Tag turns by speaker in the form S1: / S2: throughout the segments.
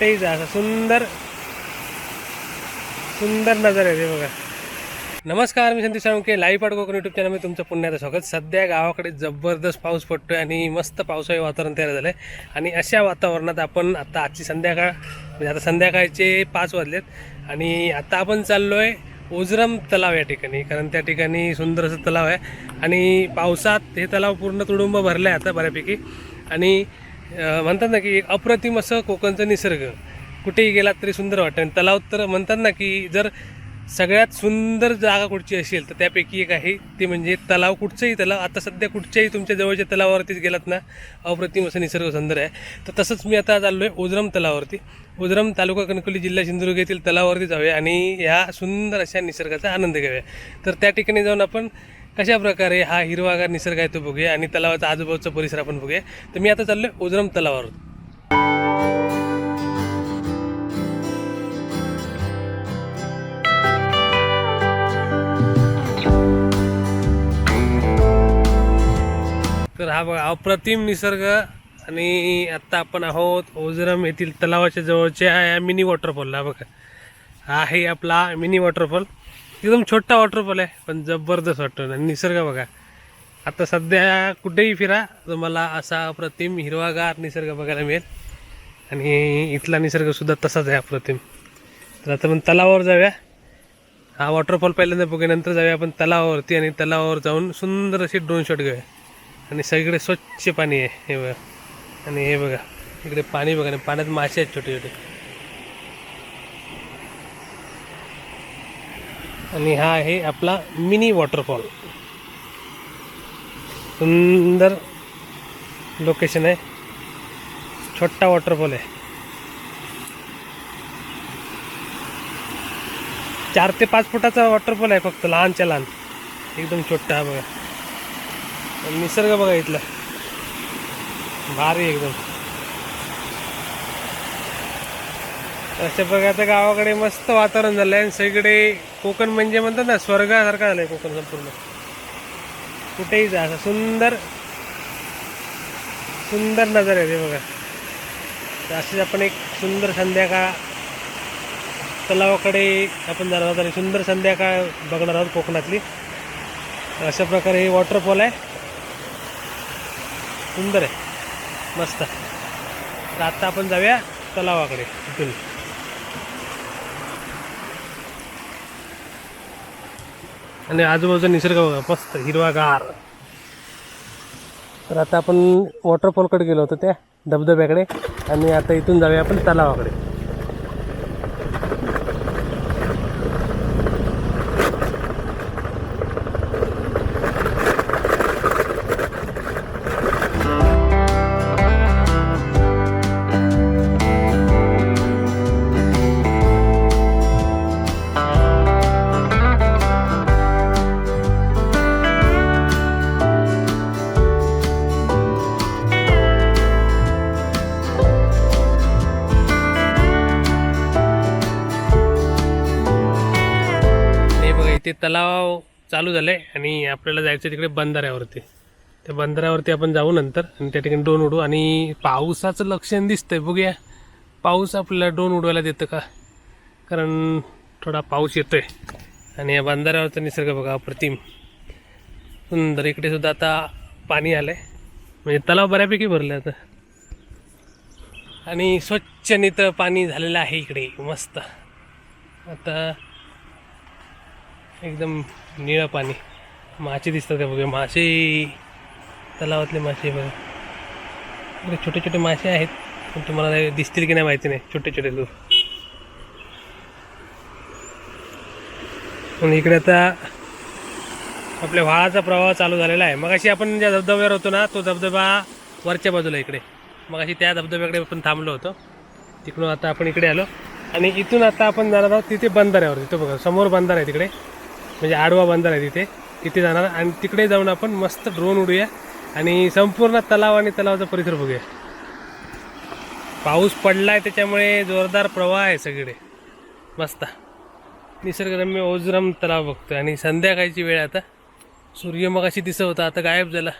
S1: कुठेही जा असं सुंदर सुंदर नजर आहे बघा. नमस्कार मी संदीप साळुंके लाईव्ह पाट कोकण युट्यूब चॅनलमध्ये तुमचं पुण्याचं स्वागत. सध्या गावाकडे जबरदस्त पाऊस पडतोय आणि मस्त पावसाळी वातावरण तयार झालं आहे आणि अशा वातावरणात आपण आता आजची संध्याकाळ म्हणजे आता संध्याकाळचे पाच वाजलेत. आणि आता आपण चाललो आहे ओझरम तलाव या ठिकाणी कारण त्या ठिकाणी सुंदर असं तलाव आहे. आणि पावसात हे तलाव पूर्ण तुडुंब भरलं आहे आता बऱ्यापैकी. आणि म्हणतात ना की एक अप्रतिम असं कोकणचं निसर्ग. कुठेही गेलात तरी सुंदर वाटतं. आणि तलाव तर म्हणतात ना की जर सगळ्यात सुंदर जागा कुठची असेल तर त्यापैकी एक आहे. ते म्हणजे तलाव कुठचंही तलाव आता सध्या कुठच्याही तुमच्या जवळच्या तलावावरतीच गेलात ना अप्रतिम असं निसर्ग सुंदर आहे. तर तसंच मी आता चाललो आहे ओझरम तलावावरती. ओझरम तालुका कणकवली जिल्हा सिंधुदुर्ग येथील तलावावरती जाऊया आणि ह्या सुंदर अशा निसर्गाचा आनंद घेऊया तर त्या ठिकाणी जाऊन आपण कशा प्रकारे हा हिरवागार निसर्ग आहे तो बघूया आणि तलावाचा आजूबाजूचा परिसर आपण बघूया. तर मी आता चाललो आहे तलावावर. तर हा बघा अप्रतिम निसर्ग आणि आत्ता आपण आहोत ओझरम येथील तलावाच्या जवळच्या या मिनी वॉटरफॉलला बघा हा आहे आपला मिनी वॉटरफॉल. एकदम छोटा वॉटरफॉल आहे पण जबरदस्त वाटतो आणि निसर्ग बघा. आता सध्या कुठेही फिरा तुम्हाला असा अप्रतिम हिरवागार निसर्ग बघायला मिळेल. आणि इथला निसर्गसुद्धा तसाच आहे अप्रतिम. तर आता आपण तलावावर जाऊया. हा वॉटरफॉल पहिल्यांदा बघूया नंतर जाऊया आपण तलावावरती आणि तलावावर जाऊन सुंदर अशी ड्रोन शॉट घेऊया. आणि सगळीकडे स्वच्छ पाणी आहे हे बघा. आणि हे बघा इकडे पाणी बघा आणि पाण्यात मासे आहेत छोटे छोटे आणि हा आहे आपला मिनी वॉटरफॉल. सुंदर लोकेशन आहे. छोटा वॉटरफॉल आहे. चार ते पाच फुटाचा वॉटरफॉल आहे फक्त लहानच्या लहान. एकदम छोटा हा बघा. निसर्ग बघा इथला. भारी एकदम. अशा प्रकारचं गावाकडे मस्त वातावरण झालं आहे आणि सगळीकडे कोकण म्हणजे म्हणतात ना स्वर्गासारखं झालं आहे कोकण संपूर्ण. कुठेही जा असं सुंदर सुंदर नजर आहे ते बघा. तर अशीच आपण एक सुंदर संध्याकाळ तलावाकडे आपण जाणार आहोत आणि सुंदर संध्याकाळ बघणार आहोत कोकणातली. अशा प्रकारे हे वॉटरफॉल आहे. सुंदर आहे. मस्त. तर आता आपण जाऊया तलावाकडे इथून. आणि आजूबाजूचा निसर्ग बघा मस्त हिरवागार. तर आता आपण वॉटरफॉलकडे गेलो होतो त्या धबधब्याकडे आणि आता इथून जाऊया आपण तलावाकडे. ते तलाव चालू झालंय आणि आपल्याला जायचं तिकडे बंधाऱ्यावरती. त्या बंधाऱ्यावरती आपण जाऊ नंतर आणि त्या ठिकाणी डोन उडू आणि पावसाचं लक्षण दिसतंय बघूया. पाऊस आपल्याला डोन उडवायला देतं का? कारण थोडा पाऊस येतोय. आणि या बंधाऱ्यावरचा निसर्ग बघा अप्रतिम. सुंदर. इकडे सुद्धा आता पाणी आलं आहे म्हणजे तलाव बऱ्यापैकी भरलं आता. आणि स्वच्छ नित पाणी झालेलं आहे इकडे. मस्त. आता एकदम निळं पाणी. मासे दिसतात का बघा? मासे तलावातले मासे बघा. इकडे छोटे छोटे मासे आहेत. पण तुम्हाला दिसतील की नाही माहिती नाही. छोटे छोटे लोक. पण इकडे आता आपल्या व्हाळाचा प्रवाह चालू झालेला आहे. मग अशी आपण ज्या धबधब्यावर होतो ना तो धबधबा वरच्या बाजूला इकडे. मग अशी त्या धबधब्याकडे आपण थांबलो होतो. तिकडून आता आपण इकडे आलो. आणि इथून आता आपण जाणार आहोत तिथे बंधाऱ्यावर तिथं बघा समोर बंदर आहे तिकडे. म्हणजे आडवा बंदर आहे तिथे. तिथे जाणार. आणि तिकडे जाऊन आपण मस्त ड्रोन उडूया. आणि संपूर्ण तलाव आणि तलावाचा परिसर बघूया. पाऊस पडला आहे त्याच्यामुळे जोरदार प्रवाह आहे सगळे. मस्त. निसर्गरम्य ओझरम तलाव बघतोय. आणि संध्याकाळची वेळ आता. सूर्य मग अशी दिसत होता. आता गायब झाला.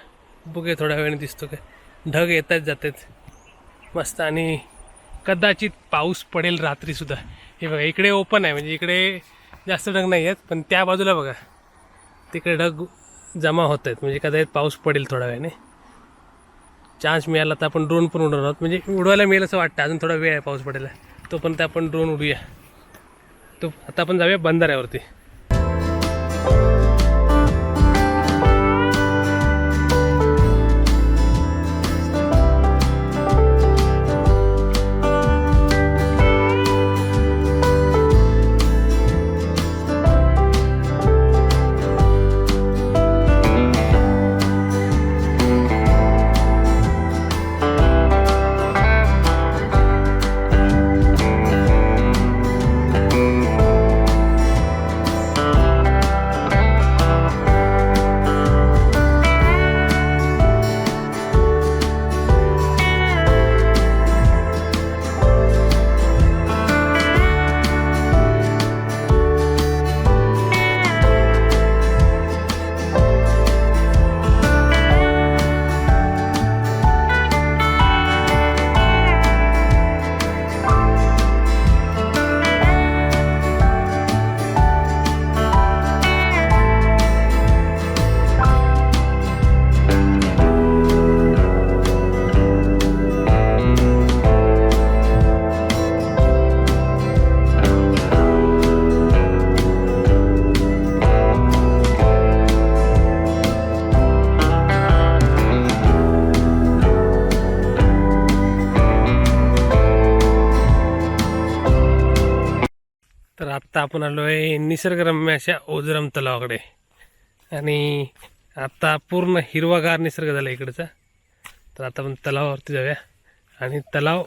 S1: बघूया थोड्या वेळाने दिसतो काय ढग येतात जातात. मस्त. आणि कदाचित पाऊस पडेल रात्रीसुद्धा. हे बघा इकडे ओपन आहे. म्हणजे इकडे जास्त ढग नाही आहेत पण त्या बाजूला बघा. तिकडे ढग जमा होत आहेत. म्हणजे कदाचित पाऊस पडेल थोड्या वेळाने. चान्स मिळाला तर आपण ड्रोन पण उडवणार आहोत. म्हणजे उडवायला मिळेल असं वाटतं. अजून थोडा वेळ आहे पाऊस पडायला. तोपर्यंत आपण ड्रोन उडूया. तो आता आपण जाऊया बंधाऱ्यावरती. आपण आलो आहे निसर्गरम्य अशा ओझरम तलावाकडे. आणि आता पूर्ण हिरवागार निसर्ग झाला इकडचा. तर आता आपण तलावावरती जाऊया. आणि तलाव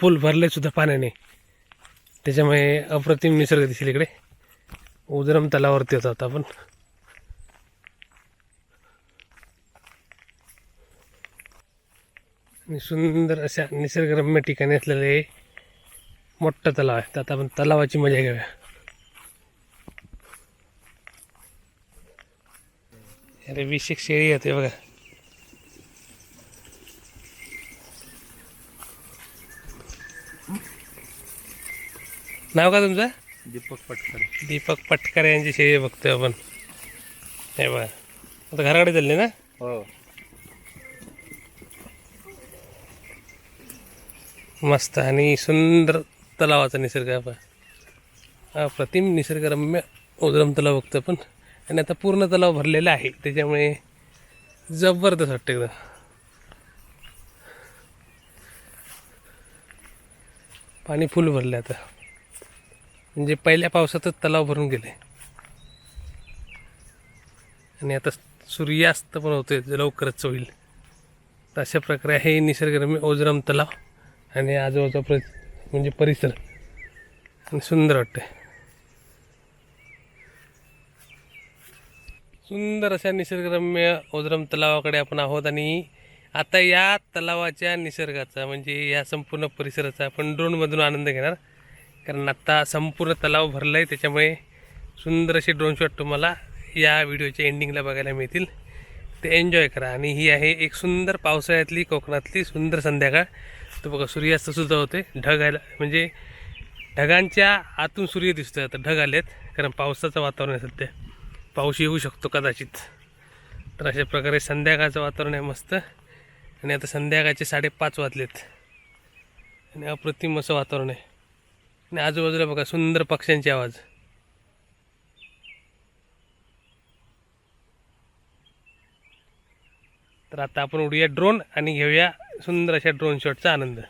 S1: फुल भरले सुद्धा पाण्याने. त्याच्यामुळे अप्रतिम निसर्ग दिसेल इकडे. ओझरम तलावावरती होता आपण. आणि सुंदर अशा निसर्गरम्य ठिकाणी असलेले मोठा तलाव आहे. तर आता आपण तलावाची मजा घेऊया. अरे वीस एक शेळी होते बघा. नाव का तुमचं?
S2: दीपक पटकर.
S1: दीपक पटकर यांची शेळी बघतोय आपण. हे बघा. आता घराकडे चालले ना?
S2: हो.
S1: मस्त आणि सुंदर तलावाचा निसर्ग आपण अप्रतिम निसर्गरम्य ओदरम तलाव बघतो आपण. आणि आता पूर्ण तलाव भरलेला आहे. त्याच्यामुळे जबरदस्त वाटतं एकदम. पाणी फुल भरलं आता. म्हणजे पहिल्या पावसातच तलाव भरून गेले. आणि आता सूर्यास्त पण होतोय लवकरच होईल. तर अशा प्रकारे हे निसर्गरम्य ओझरम तलाव आणि आजूबाजूचा प्र म्हणजे परिसर. आणि सुंदर वाटतं सुंदर अशा निसर्गरम्य ओझरम तलावाकडे आपण आहोत आणि आता या तलावाच्या निसर्गाचा म्हणजे या संपूर्ण परिसराचा आपण ड्रोनमधून आनंद घेणार. कारण आता संपूर्ण तलाव भरला आहे त्याच्यामुळे सुंदर असे ड्रोन शॉट तुम्हाला या व्हिडिओच्या एंडिंगला बघायला मिळतील. ते एन्जॉय करा. आणि ही आहे एक सुंदर पावसाळ्यातली कोकणातली सुंदर संध्याकाळ. तो बघा सूर्यास्त सुद्धा होते ढग आला म्हणजे ढगांच्या आतून सूर्य दिसतोय. आता ढग आलेत कारण पावसाचं वातावरण आहे सध्या. पाऊस येऊ शकतो कदाचित. तर अशा प्रकारे संध्याकाळचं वातावरण आहे मस्त. आणि आता संध्याकाळचे साडेपाच वाजलेत. आणि अप्रतिम असं वातावरण आहे. आणि आजूबाजूला बघा सुंदर पक्ष्यांचे आवाज. तर आता आपण उडूया ड्रोन आणि घेऊया सुंदर अशा ड्रोन शॉटचा आनंद.